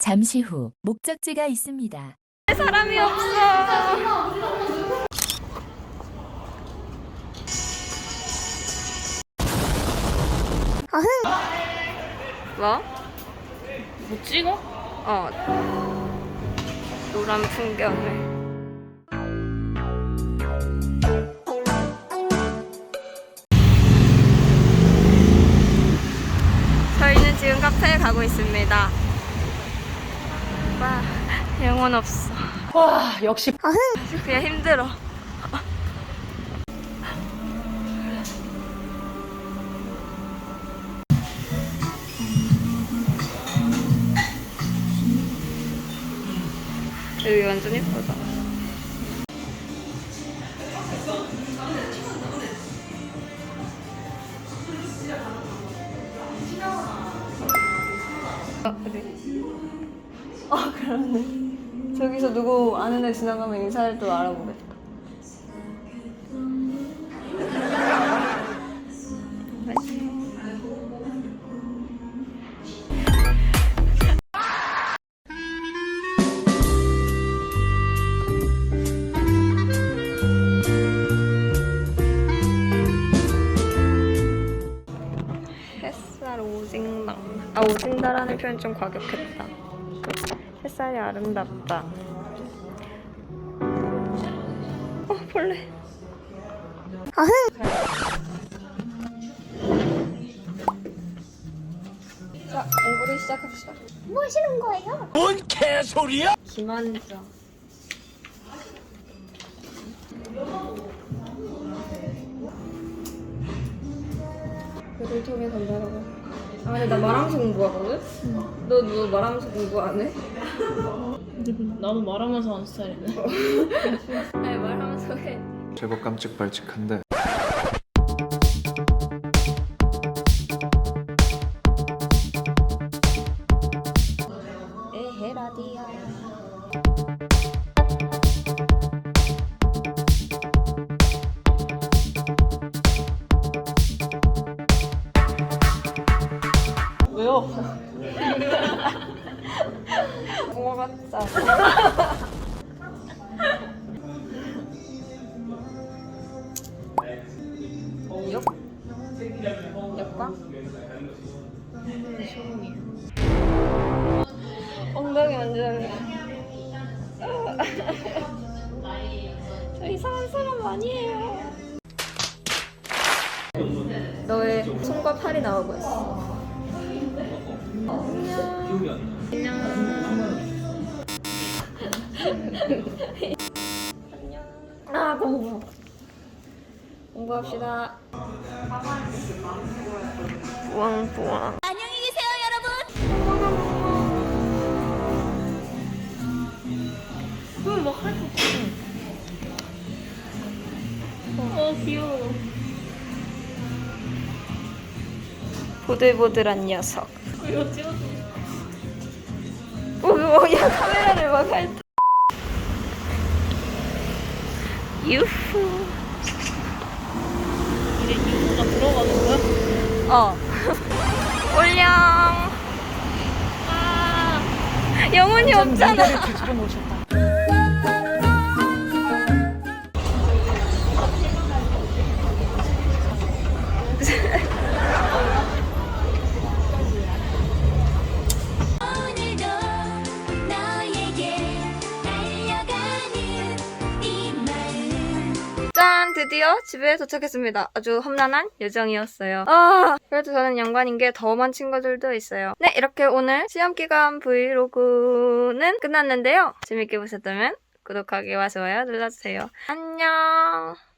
잠시 후 목적지가 있습니다. 사람이 없어. 뭐? 뭐 찍어? 어. 노란 풍경을. 저희는 지금 카페에 가고 있습니다. 와, 영혼 없어. 와 역시 그냥 힘들어. 여기 완전 예쁘다. 그러네. 저기서 누구 아는 애 지나가면 인사를 또 알아보겠다. 햇살 오징당. 아 오징다라는 표현 좀 과격했다. 햇살이 아름답다. 어 벌레. 자 공부를 시작합시다. 뭐 하시는 거예요? 뭔 개소리야? 김한자. 글을 통해 전달하고. 아 근데 나 말하면서 공부하거든? 너, 너 말하면서 공부 안 해? 나도 말하면서 하는 스타일이네 아니 말하면서 해. 제법 깜찍발찍한데 왜요? 붕어 같자. 역? 역광? 엉덩이 완전 저 이상한 사람 아니에요 너의 손과 팔이 나오고 있어 아 공부 공부합시다. 부엉 부엉 안녕히 계세요, 여러분. 어 귀여워. 보들보들한 녀석 이거 찍어줘 오, 오, 야 카메라를 막 할. 유후. 이제 이거가 들어가는 거야? 어. 올령. 아 영혼이 없잖아. 뒤집어 놓으셨다 드디어 집에 도착했습니다. 아주 험난한 여정이었어요. 아, 그래도 저는 연관인 게 더먼 친구들도 있어요. 네, 이렇게 오늘 시험기간 브이로그는 끝났는데요. 재밌게 보셨다면 구독하기와 좋아요 눌러주세요. 안녕!